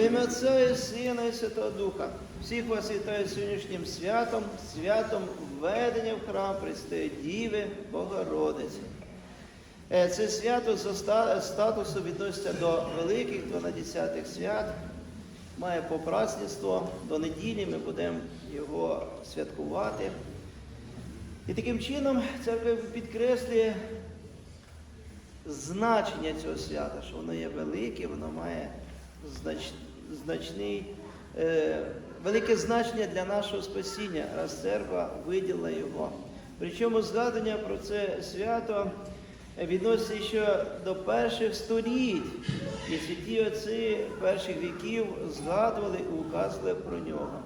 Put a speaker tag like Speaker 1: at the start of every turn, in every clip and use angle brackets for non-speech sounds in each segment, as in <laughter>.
Speaker 1: Во ім'я Отця і Сина і Святого Духа. Всіх вас вітаю сьогоднішнім святом, святом введення в храм Престої Діви Богородиці. Е, Це свято за ста- статусу відноситься до великих 12 свят, має попрацництво. До неділі ми будемо його святкувати. І таким чином церква підкреслює значення цього свята, що воно є велике, воно має знач, значний, е, велике значення для нашого спасіння, раз церква виділила його. Причому згадування про це свято відноситься ще до перших століть, і святі отці перших віків згадували і указували про нього.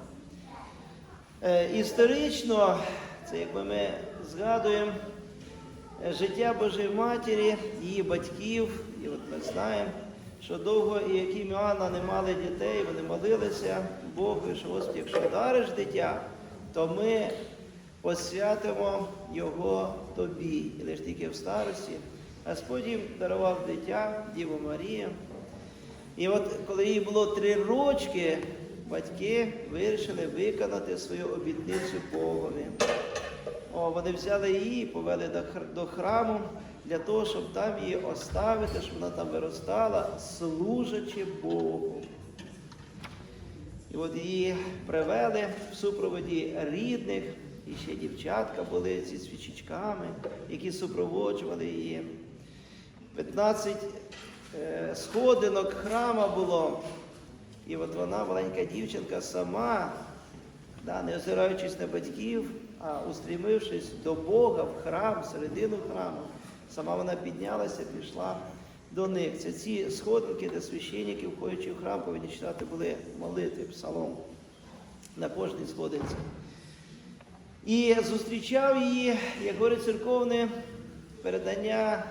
Speaker 1: Е, Історично, це якби ми згадуємо е, життя Божої Матері, її батьків, і от ми знаємо, що довго і Яким Іоанна не мали дітей, вони молилися Богу, що Господи, якщо дариш дитя, то ми посвятимо його тобі. І лише тільки в старості. Господь їм дарував дитя, Діву Марію. І от коли їй було три рочки, батьки вирішили виконати свою обітницю Богові. О, вони взяли її повели до храму для того, щоб там її оставити, щоб вона там виростала, служачи Богу. І от її привели в супроводі рідних, і ще дівчатка були зі свічечками, які супроводжували її. 15 е, сходинок храма було. І от вона, маленька дівчинка, сама, да, не озираючись на батьків, а устрімившись до Бога в храм, середину храму, сама вона піднялася, пішла до них. Це ці сходинки, де священники, входячи в храм, повинні читати були молитви, псалом на кожній сходинці. І зустрічав її, як говорить церковне передання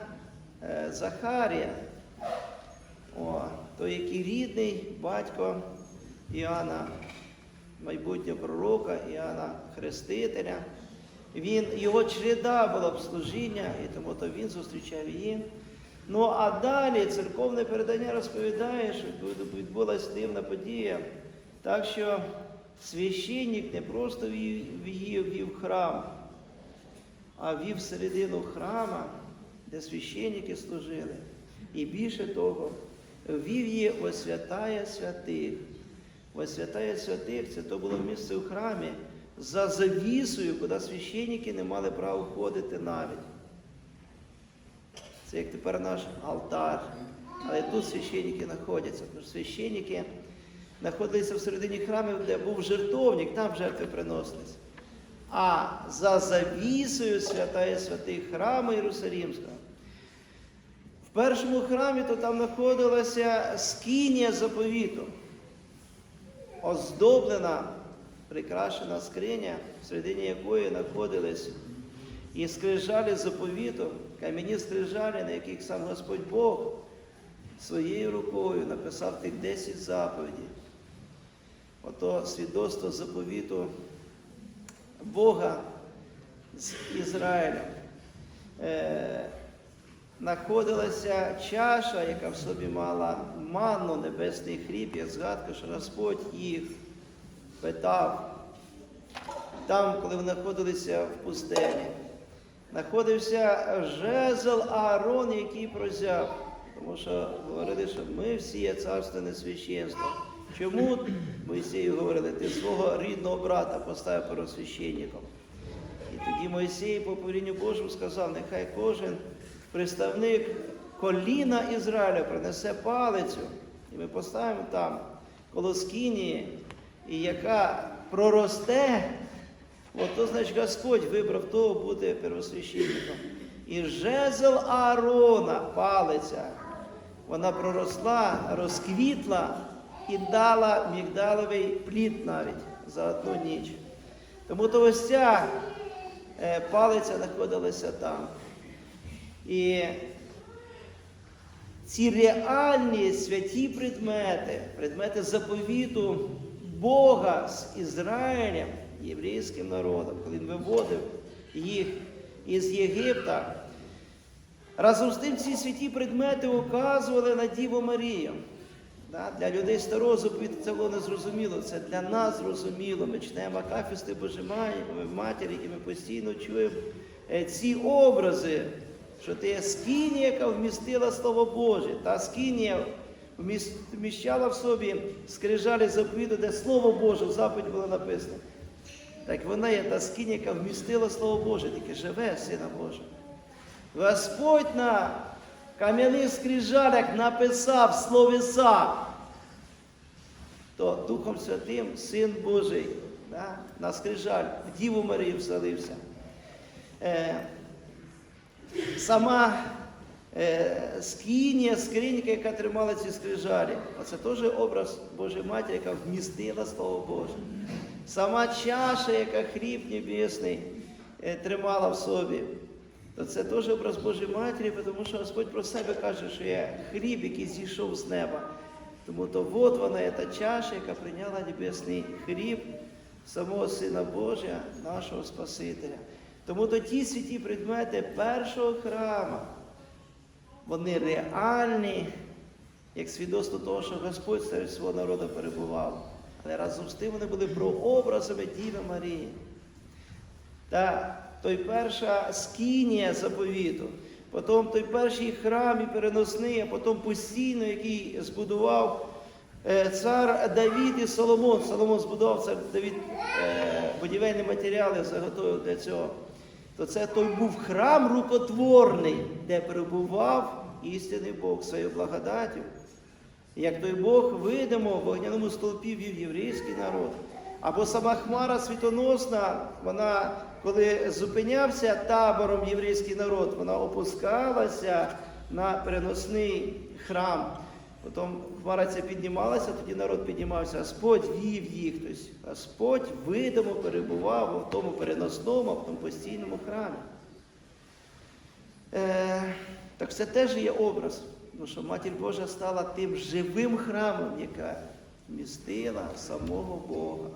Speaker 1: е, Захарія, о, той, який рідний батько Іоанна, майбутнього пророка, Іоанна Хрестителя. Він, його череда була б служіння, і тому то він зустрічав її. Ну а далі церковне передання розповідає, що відбулася дивна подія. Так що священник не просто вів вів храм, а вів середину храма, де священники служили. І більше того, вів її о святая святих. О святая святих це то було місце в храмі за завісою, куди священники не мали права входити навіть. Це як тепер наш алтар. Але тут священники знаходяться, що священники знаходилися всередині храму, де був жертовник, там жертви приносились. А за завісою святая святих храму Єрусалимського. В першому храмі то там знаходилася скинія заповіту, оздоблена, прикрашена скриня, всередині якої знаходились і скрижалі заповіту, кам'яні скрижалі, на яких сам Господь Бог своєю рукою написав тих 10 заповідей. Ото свідоцтво заповіту Бога з Ізраїлем. Е, знаходилася чаша, яка в собі мала манну, небесний хліб, як згадка, що Господь їх питав. Там, коли вони знаходилися в пустелі, знаходився жезл Аарон, який прозяв. Тому що говорили, що ми всі є царственне священство. Чому Моїсею говорили, ти свого рідного брата поставив первосвященником? І тоді Мойсей по повелінню Божому сказав, нехай кожен представник коліна Ізраїля принесе палицю, і ми поставимо там коло скинії, і яка проросте, от то значить Господь вибрав того бути первосвященником. І жезл Аарона, палиця, вона проросла, розквітла і дала мігдаловий плід навіть за одну ніч. Тому то ось ця е, палиця знаходилася там. І ці реальні святі предмети, предмети заповіту Бога з Ізраїлем, єврейським народом, коли він виводив їх із Єгипта, разом з тим ці святі предмети указували на Діву Марію. Для людей старого заповіту це було незрозуміло, це для нас зрозуміло. Ми читаємо акафісти Божої Матері, і ми постійно чуємо е, ці образи, що ти є скинія, яка вмістила Слово Боже. Та скинія вміщала в собі скрижалі заповіту, де Слово Боже в заповіді було написано. Так вона є та скинія, яка вмістила Слово Боже, тільки живе Сина Божого. Господь на кам'яних скрижалях написав словеса, то Духом Святим Син Божий да, на скрижаль в Діву Марію вселився. Е, сама скинія, скринька, яка тримала ці скрижалі, це теж образ Божої Матері, яка вмістила Слово Боже. Сама чаша, яка хліб небесний е, тримала в собі, то це теж образ Божої Матері, тому що Господь про себе каже, що є хліб, який зійшов з неба. Тому то от вона та чаша, яка прийняла небесний хліб самого Сина Божия, нашого Спасителя. Тому то ті святі предмети першого храму, вони реальні, як свідоцтво того, що Господь серед свого народу перебував. Але разом з тим вони були прообразами Діви Марії. Та той перша скинія заповіту, потім той перший храм і переносний, а потім постійно, який збудував е, цар Давід і Соломон. Соломон збудував цар Давід е, будівельні матеріали, заготовив для цього. То це той був храм рукотворний, де перебував істинний Бог своєю благодаттю. Як той Бог видимо в вогняному стовпі вів єврейський народ. Або сама хмара світоносна, вона, коли зупинявся табором єврейський народ, вона опускалася на переносний храм. Потім хмара ця піднімалася, тоді народ піднімався, Господь вів їх. Тобто Господь видимо перебував в тому переносному, а в тому постійному храмі. Е, так це теж є образ, тому що Матір Божа стала тим живим храмом, яка вмістила самого Бога.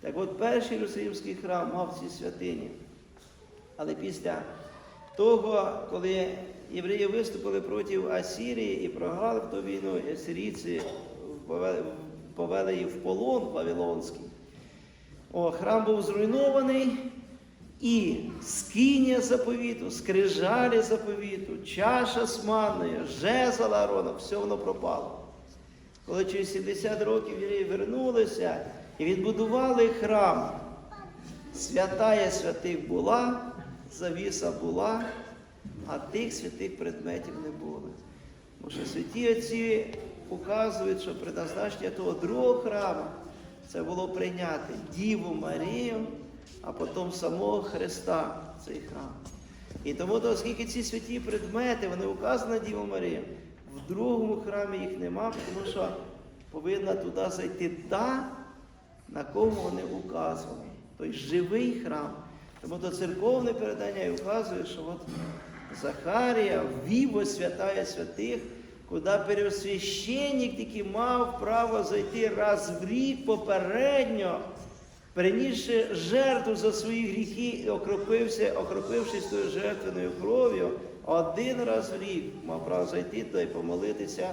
Speaker 1: Так от перший Єрусалимський храм мав ці святині. Але після того, коли євреї виступили проти Асірії і програли в ту війну, і асирійці повели- їх в полон Вавилонський, о, храм був зруйнований, і скинія заповіту, скрижалі заповіту, чаша з манною, жезл Аарона, все воно пропало. Коли через 70 років євреї вернулися і відбудували храм, святая святих була, завіса була, а тих святих предметів не було. Тому що святі отці указують, що предназначення того другого храму це було прийняти Діву Марію, а потім самого Христа цей храм. І тому, то, оскільки ці святі предмети, вони указані на Діву Марію, в другому храмі їх нема, тому що повинна туди зайти та, на кого вони указані. Той живий храм. Тому то церковне передання і указує, що от Захарія ввів ось святая святих, куди первосвященник тільки мав право зайти раз в рік попередньо, принісши жертву за свої гріхи окропився, окропившись тою жертвеною кров'ю, один раз в рік мав право зайти туди і помолитися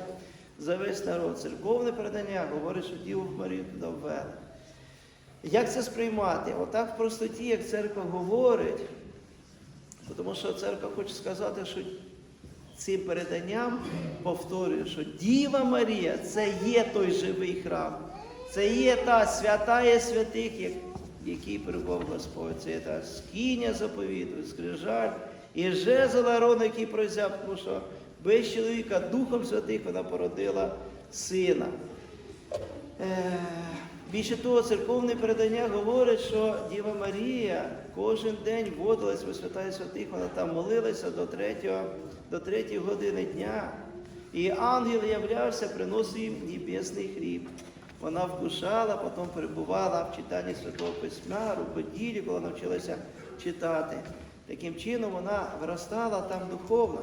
Speaker 1: за весь народ. Церковне передання говорить, що Діву Марію туди ввели. Як це сприймати? Отак в простоті, як церква говорить, тому що церква хоче сказати, що цим переданням повторюю, що Діва Марія це є той живий храм, це є та святая святих, як- в якій перебував Господь, це є та скиня заповіту, скрижаль і жезл Аарона, який прозяв, тому що без чоловіка Духом Святих вона породила сина. Більше того, церковне передання говорить, що Діва Марія кожен день водилась у святая святих, вона там молилася до третього, до третьої години дня. І ангел являвся, приносив їм небесний хліб. Вона вкушала, потім перебувала в читанні Святого Письма, рукоділі, коли навчилася читати. Таким чином вона виростала там духовно.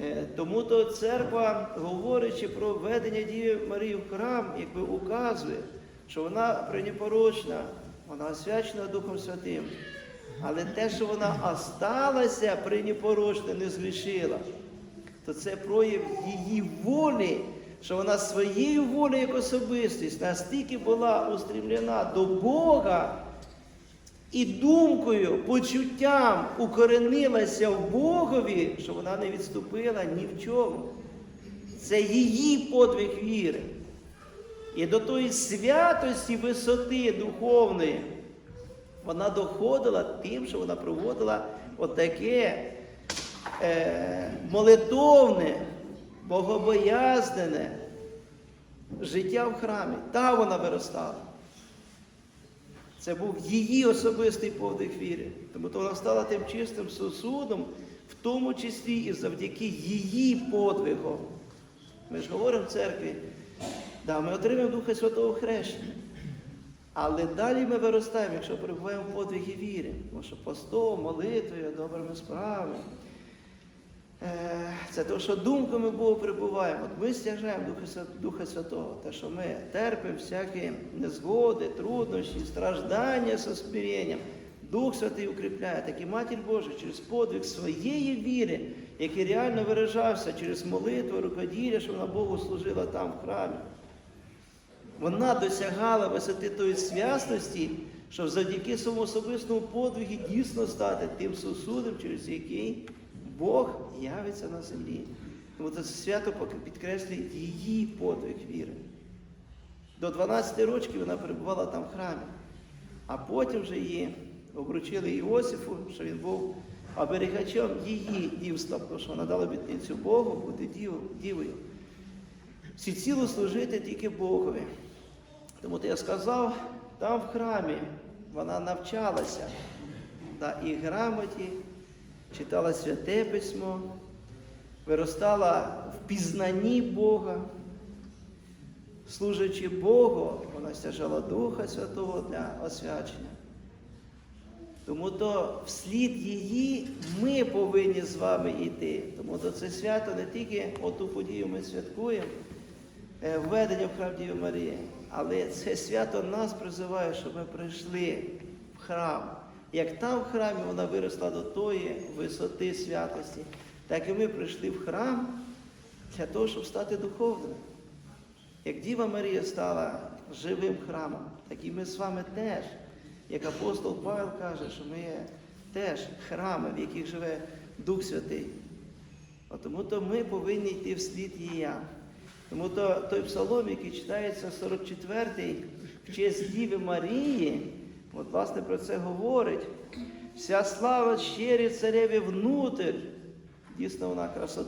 Speaker 1: Е, Тому то церква, говорячи про введення Діви Марії в храм, якби указує, що вона пренепорочна, вона освячена Духом Святим. Але те, що вона осталася пренепорочна, не згрішила, то це прояв її волі що вона своєю волею як особистість настільки була устремлена до Бога і думкою, почуттям укоренилася в Богові, що вона не відступила ні в чому. Це її подвиг віри. І до тої святості висоти духовної вона доходила тим, що вона проводила отаке е, молитовне, богобоязнене життя в храмі. Та вона виростала. Це був її особистий подвиг віри. Тому то вона стала тим чистим сосудом, в тому числі і завдяки її подвигу. Ми ж говоримо в церкві, да, ми отримаємо Духа Святого хрещення. Але далі ми виростаємо, якщо перебуваємо в подвигі віри, тому що постом, молитвою, добрими справами. Е, Це те, що думками Богу перебуваємо. От ми стяжаємо Духа, Святого, те, що ми терпимо всякі незгоди, труднощі, страждання со смиренням. Дух Святий укріпляє, так і Матір Божа через подвиг своєї віри, який реально виражався через молитву, рукоділля, що вона Богу служила там в храмі. Вона досягала висоти тої святості, щоб завдяки своєму особистому подвигу дійсно стати тим сосудом, через який Бог явиться на землі. Тому це свято підкреслює її подвиг віри. До 12 років вона перебувала там в храмі, а потім вже її обручили Іосифу, що він був оберігачем її дівства, тому що вона дала обітницю Богу бути дів- дівою. Всіціло служити тільки Богові. Тому то я сказав, там в храмі вона навчалася да, і грамоті, читала святе письмо, виростала в пізнанні Бога. Служачи Богу, вона стяжала Духа Святого для освячення. Тому то вслід її ми повинні з вами йти. Тому то це свято не тільки оту подію ми святкуємо, е, введення в храм Діви Марії, але це свято нас призиває, щоб ми прийшли в храм. Як там в храмі вона виросла до тої висоти святості, так і ми прийшли в храм для того, щоб стати духовними. Як Діва Марія стала живим храмом, так і ми з вами теж, як апостол Павел каже, що ми теж храми, в яких живе Дух Святий. Тому то ми повинні йти вслід її. Тому то той псалом, який читається 44-й в честь Діви Марії, от власне про це говорить. Вся слава щирі цареві внутрь. Дійсно, вона красот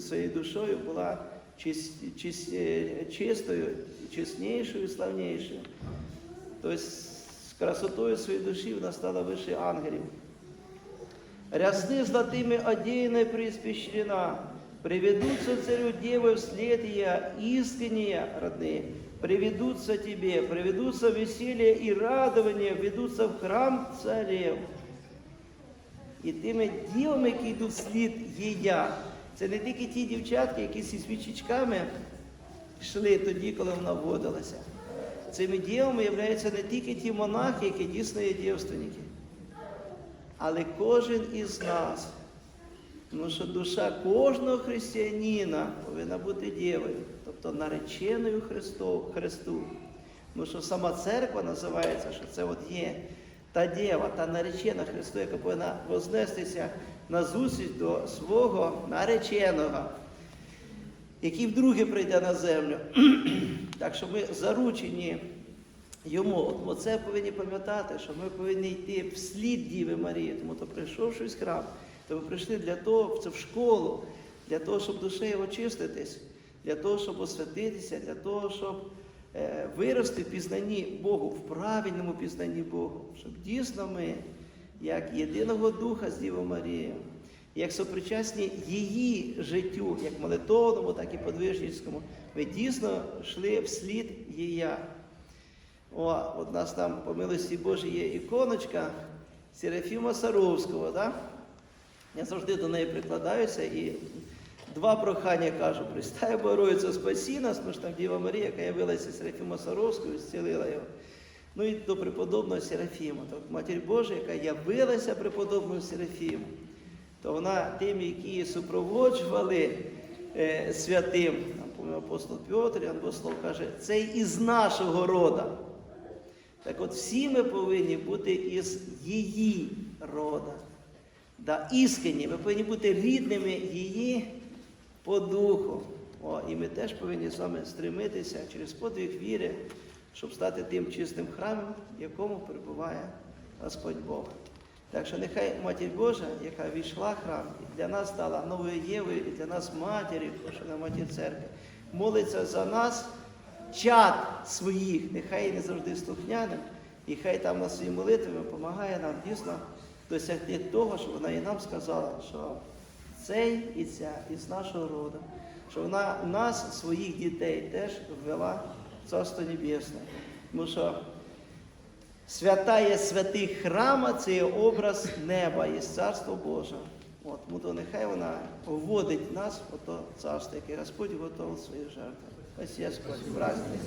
Speaker 1: своєю душою була чис- чис- е, чистою, чеснішою, славнішою. Тобто з красотою своєї душі вона стала вище ангелів. Рясны золотыми одеянная преиспещрена, приведутся царю девы вслед я, искренние родные, приведутся тебе, приведутся веселье и радование, ведутся в храм царев. І тими дівами, які йдуть вслід їя, це не тільки ті дівчатки, які зі свічечками йшли тоді, коли вона вводилася. Цими дівами являються не тільки ті монахи, які дійсно є дівственники, але кожен із нас. Тому що душа кожного християнина повинна бути дівою, тобто нареченою Христу. Христу. Тому що сама церква називається, що це от є та дєва, та наречена Христу, яка повинна вознестися на зустріч до свого нареченого, який вдруге прийде на землю. <clears throat> так що ми заручені йому. От це повинні пам'ятати, що ми повинні йти вслід Діви Марії, тому то прийшовши в храм, то ми прийшли для того, це в школу, для того, щоб душею очиститись, для того, щоб освятитися, для того, щоб е, вирости в пізнанні Богу, в правильному пізнанні Богу, щоб дійсно ми, як єдиного Духа з Дівою Марією, як сопричасні її життю, як молитовному, так і подвижницькому, ми дійсно йшли вслід її. О, от у нас там, по милості Божій, є іконочка Серафіма Саровського. Да? Я завжди до неї прикладаюся і два прохання кажу: Престай Богородиця, спасі нас, тому що там Діва Марія, яка явилася Серафіма Саровською, зцілила його. Ну і до преподобного Серафіма, тобто Матір Божа, яка явилася преподобному Серафіму, то вона тим, які її супроводжували е, святим, там, по-моєму, апостол Петр, і апостол каже, це із нашого рода. Так от всі ми повинні бути із її рода. Да, іскренні, ми повинні бути рідними її по духу. О, і ми теж повинні з вами стремитися через подвиг віри, щоб стати тим чистим храмом, в якому перебуває Господь Бог. Так що нехай Матір Божа, яка війшла в храм, і для нас стала новою Євою, і для нас матір'ю, що вона матір церкви, молиться за нас, чад своїх, нехай не завжди слухняним, і хай там на свої молитвами допомагає нам дійсно досягти того, що вона і нам сказала, що цей і ця із нашого роду, що вона нас, своїх дітей, теж ввела в Царство Небесне. Тому що свята є святих храма, це є образ неба, є царство Боже. От, тому то нехай вона вводить нас в то царство, яке Господь готовив свої жертви. Ось Господь, праздник.